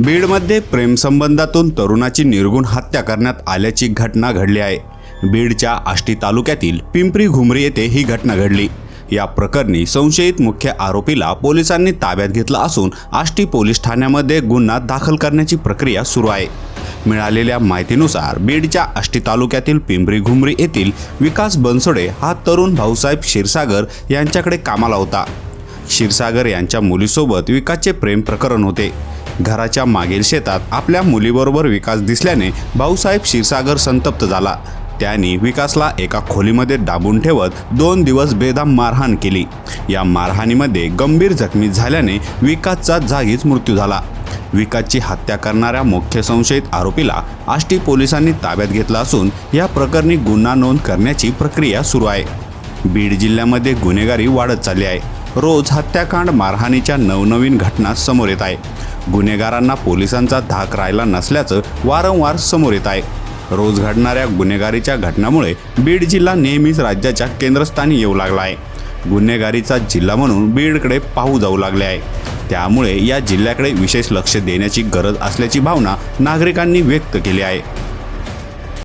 बीडमध्ये प्रेमसंबंधातून तरुणाची निर्गुण हत्या करण्यात आल्याची घटना घडली आहे. बीडच्या आष्टी तालुक्यातील पिंपरी घुमरी येथे ही घटना घडली. या प्रकरणी संशयित मुख्य आरोपीला पोलिसांनी ताब्यात घेतला असून आष्टी पोलीस ठाण्यामध्ये गुन्हा दाखल करण्याची प्रक्रिया सुरू आहे. मिळालेल्या माहितीनुसार बीडच्या आष्टी तालुक्यातील पिंपरी घुमरी येथील विकास बनसोडे हा तरुण भाऊसाहेब क्षीरसागर यांच्याकडे कामाला होता. क्षीरसागर यांच्या मुलीसोबत विकासचे प्रेम प्रकरण होते. घराच्या मागील शेतात आपल्या मुलीबरोबर विकास दिसल्याने भाऊसाहेब क्षीरसागर संतप्त झाला. त्यांनी विकासला एका खोलीमध्ये दाबून ठेवत दोन दिवस बेदाम मारहाण केली. या मारहाणीमध्ये गंभीर जखमी झाल्याने विकासचा जागीच मृत्यू झाला. विकासची हत्या करणाऱ्या मुख्य संशयित आरोपीला आष्टी पोलिसांनी ताब्यात घेतला असून या प्रकरणी गुन्हा नोंद करण्याची प्रक्रिया सुरू आहे. बीड जिल्ह्यामध्ये गुन्हेगारी वाढत चालली आहे. रोज हत्याकांड मारहाणीच्या नवनवीन घटना समोर येत आहे. गुन्हेगारांना पोलिसांचा धाक राहिला नसल्याचं वारंवार समोर येत आहे. रोज घडणाऱ्या गुन्हेगारीच्या घटनामुळे बीड जिल्हा नेहमीच राज्याच्या केंद्रस्थानी येऊ लागला आहे. गुन्हेगारीचा जिल्हा म्हणून बीडकडे पाहू जाऊ लागले आहे. त्यामुळे या जिल्ह्याकडे विशेष लक्ष देण्याची गरज असल्याची भावना नागरिकांनी व्यक्त केली आहे.